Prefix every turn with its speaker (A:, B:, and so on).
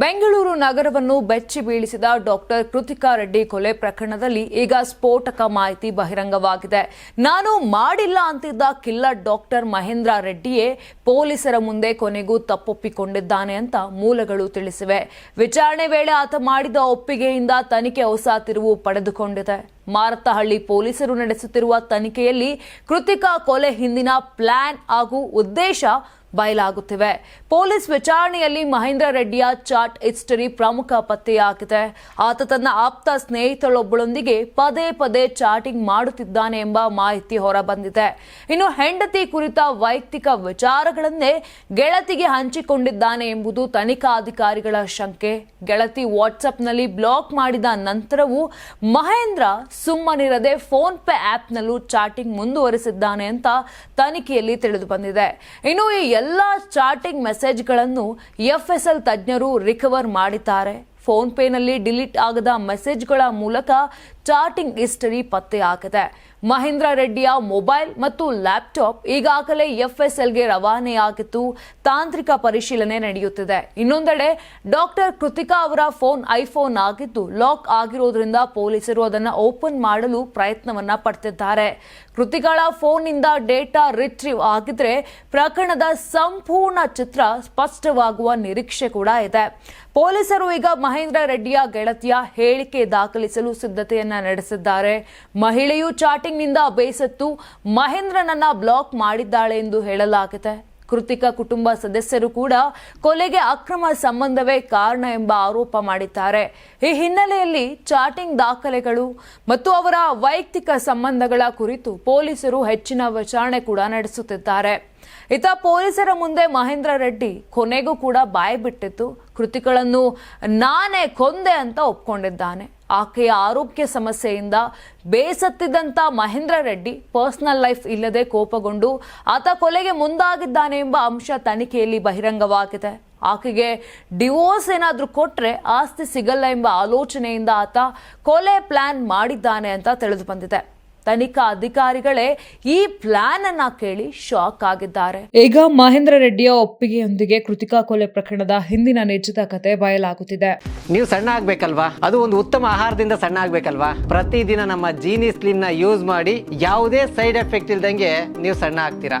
A: ಬೆಂಗಳೂರು ನಗರವನ್ನು ಬೆಚ್ಚಿ ಬೀಳಿಸಿದ ಡಾಕ್ಟರ್ ಕೃತಿಕಾ ರೆಡ್ಡಿ ಕೊಲೆ ಪ್ರಕರಣದಲ್ಲಿ ಈಗ ಸ್ಫೋಟಕ ಮಾಹಿತಿ ಬಹಿರಂಗವಾಗಿದೆ. ನಾನು ಮಾಡಿಲ್ಲ ಅಂತಿದ್ದ ಕಿಲ್ಲರ್ ಡಾಕ್ಟರ್ ಮಹೇಂದ್ರ ರೆಡ್ಡಿಯೇ ಪೊಲೀಸರ ಮುಂದೆ ಕೊನೆಗೂ ತಪ್ಪೊಪ್ಪಿಕೊಂಡಿದ್ದಾನೆ ಅಂತ ಮೂಲಗಳು ತಿಳಿಸಿವೆ. ವಿಚಾರಣೆ ವೇಳೆ ಆತ ಮಾಡಿದ ಒಪ್ಪಿಗೆಯಿಂದ ತನಿಖೆ ಹೊಸ ತಿರುವು ಪಡೆದುಕೊಂಡಿದೆ. ಮಾರತ್ತಹಳ್ಳಿ ಪೊಲೀಸರು ನಡೆಸುತ್ತಿರುವ ತನಿಖೆಯಲ್ಲಿ ಕೃತಿಕಾ ಕೊಲೆ ಹಿಂದಿನ ಪ್ಲಾನ್ ಹಾಗೂ ಉದ್ದೇಶ ಬಯಲಾಗುತ್ತಿವೆ. ಪೊಲೀಸ್ ವಿಚಾರಣೆಯಲ್ಲಿ ಮಹೇಂದ್ರ ರೆಡ್ಡಿಯ ಚಾಟ್ ಹಿಸ್ಟರಿ ಪ್ರಮುಖ ಪತ್ತೆಯಾಗಿದೆ ಆತ ತನ್ನ ಆಪ್ತ ಸ್ನೇಹಿತಳೊಬ್ಬಳೊಂದಿಗೆ ಪದೇ ಪದೇ ಚಾಟಿಂಗ್ ಮಾಡುತ್ತಿದ್ದಾನೆ ಎಂಬ ಮಾಹಿತಿ ಹೊರಬಂದಿದೆ. ಇನ್ನು ಹೆಂಡತಿ ಕುರಿತ ವೈಯಕ್ತಿಕ ವಿಚಾರಗಳನ್ನೇ ಗೆಳತಿಗೆ ಹಂಚಿಕೊಂಡಿದ್ದಾನೆ ಎಂಬುದು ತನಿಖಾಧಿಕಾರಿಗಳ ಶಂಕೆ. ಗೆಳತಿ ವಾಟ್ಸಪ್ನಲ್ಲಿ ಬ್ಲಾಕ್ ಮಾಡಿದ ನಂತರವೂ ಮಹೇಂದ್ರ ಸುಮ್ಮನಿರದೆ ಫೋನ್ ಪೇ ಆಪ್ನಲ್ಲೂ ಚಾಟಿಂಗ್ ಮುಂದುವರಿಸಿದ್ದಾನೆ ಅಂತ ತನಿಖೆಯಲ್ಲಿ ತಿಳಿದು ಬಂದಿದೆ. ಇನ್ನು ಈ ಎಲ್ಲ ಚಾಟಿಂಗ್ ಮೆಸೇಜ್ಗಳನ್ನು ಎಫ್ ಎಸ್ ಎಲ್ ತಜ್ಞರು ರಿಕವರ್ ಮಾಡಿದ್ದಾರೆ. ಫೋನ್ ಪೇನಲ್ಲಿ ಡಿಲೀಟ್ ಆಗದ ಮೆಸೇಜ್ಗಳ ಮೂಲಕ ಚಾಟಿಂಗ್ ಹಿಸ್ಟರಿ ಪತ್ತೆಯಾಗಿದೆ ಮಹೇಂದ್ರ ರೆಡ್ಡಿಯ ಮೊಬೈಲ್ ಮತ್ತು ಲ್ಯಾಪ್ಟಾಪ್ ಈಗಾಗಲೇ ಎಫ್ಎಸ್ಎಲ್ಗೆ ರವಾನೆಯಾಗಿದ್ದು ತಾಂತ್ರಿಕ ಪರಿಶೀಲನೆ ನಡೆಯುತ್ತಿದೆ. ಇನ್ನೊಂದೆಡೆ ಡಾಕ್ಟರ್ ಕೃತಿಕಾ ಅವರ ಫೋನ್ ಐಫೋನ್ ಆಗಿದ್ದು ಲಾಕ್ ಆಗಿರುವುದರಿಂದ ಪೊಲೀಸರು ಅದನ್ನು ಓಪನ್ ಮಾಡಲು ಪ್ರಯತ್ನವನ್ನ ಪಡ್ತಿದ್ದಾರೆ. ಕೃತಿಗಳ ಫೋನ್ನಿಂದ ಡೇಟಾ ರಿಟ್ರೀವ್ ಆಗಿದ್ರೆ ಪ್ರಕರಣದ ಸಂಪೂರ್ಣ ಚಿತ್ರ ಸ್ಪಷ್ಟವಾಗುವ ನಿರೀಕ್ಷೆ ಕೂಡ ಇದೆ. ಪೊಲೀಸರು ಈಗ ಮಹೇಂದ್ರ ರೆಡ್ಡಿಯ ಗೆಳತಿಯ ಹೇಳಿಕೆ ದಾಖಲಿಸಲು ಸಿದ್ಧತೆಯನ್ನ ನಡೆಸಿದ್ದಾರೆ. ಮಹಿಳೆಯು ಚಾಟಿಂಗ್ನಿಂದ ಬೇಸತ್ತು, ಮಹೇಂದ್ರನನ್ನ ಬ್ಲಾಕ್ ಮಾಡಿದ್ದಾಳೆ ಎಂದು ಹೇಳಲಾಗಿದೆ. ಕೃತಿಕ ಕುಟುಂಬ ಸದಸ್ಯರು ಕೂಡ ಕೊಲೆಗೆ ಅಕ್ರಮ ಸಂಬಂಧವೇ ಕಾರಣ ಎಂಬ ಆರೋಪ ಮಾಡಿದ್ದಾರೆ. ಈ ಹಿನ್ನೆಲೆಯಲ್ಲಿ ಚಾಟಿಂಗ್ ದಾಖಲೆಗಳು ಮತ್ತು ಅವರ ವೈಯಕ್ತಿಕ ಸಂಬಂಧಗಳ ಕುರಿತು ಪೊಲೀಸರು ಹೆಚ್ಚಿನ ವಿಚಾರಣೆ ಕೂಡ ನಡೆಸುತ್ತಿದ್ದಾರೆ. ಇತ ಪೊಲೀಸರ ಮುಂದೆ ಮಹೇಂದ್ರ ರೆಡ್ಡಿ ಕೊನೆಗೂ ಕೂಡ ಬಾಯಿ ಬಿಟ್ಟಿತ್ತು. ಕೃತಿಗಳನ್ನು ನಾನೇ ಕೊಂದೆ ಅಂತ ಒಪ್ಕೊಂಡಿದ್ದಾನೆ. ಆಕೆಯ ಆರೋಗ್ಯ ಸಮಸ್ಯೆಯಿಂದ ಬೇಸತ್ತಿದ್ದಂಥ ಮಹೇಂದ್ರ ರೆಡ್ಡಿ ಪರ್ಸನಲ್ ಲೈಫ್ ಇಲ್ಲದೆ ಕೋಪಗೊಂಡು ಆತ ಕೊಲೆಗೆ ಮುಂದಾಗಿದ್ದಾನೆ ಎಂಬ ಅಂಶ ತನಿಖೆಯಲ್ಲಿ ಬಹಿರಂಗವಾಗಿದೆ. ಆಕೆಗೆ ಡಿವೋರ್ಸ್ ಏನಾದರೂ ಕೊಟ್ಟರೆ ಆಸ್ತಿ ಸಿಗಲ್ಲ ಎಂಬ ಆಲೋಚನೆಯಿಂದ ಆತ ಕೊಲೆ ಪ್ಲಾನ್ ಮಾಡಿದ್ದಾನೆ ಅಂತ ತಿಳಿದು ಬಂದಿದೆ. ತನಿಖಾ ಅಧಿಕಾರಿಗಳೇ ಈ ಪ್ಲಾನ್ ಅನ್ನ ಕೇಳಿ ಶಾಕ್ ಆಗಿದ್ದಾರೆ. ಈಗ ಮಹೇಂದ್ರ ರೆಡ್ಡಿಯ ಒಪ್ಪಿಗೆಯೊಂದಿಗೆ ಕೃತಿಕಾ ಕೊಲೆ ಪ್ರಕರಣದ ಹಿಂದಿನ ನಿಜದ ಕತೆ ಬಯಲಾಗುತ್ತಿದೆ.
B: ನೀವು ಸಣ್ಣ ಆಗ್ಬೇಕಲ್ವಾ? ಅದು ಒಂದು ಉತ್ತಮ ಆಹಾರದಿಂದ ಸಣ್ಣ ಆಗ್ಬೇಕಲ್ವಾ? ಪ್ರತಿದಿನ ನಮ್ಮ ಜೀನಿ ಸ್ಲಿಮ್ನ ಯೂಸ್ ಮಾಡಿ ಯಾವುದೇ ಸೈಡ್ ಎಫೆಕ್ಟ್ ಇಲ್ದಂಗೆ ನೀವು ಸಣ್ಣ ಆಗ್ತೀರಾ?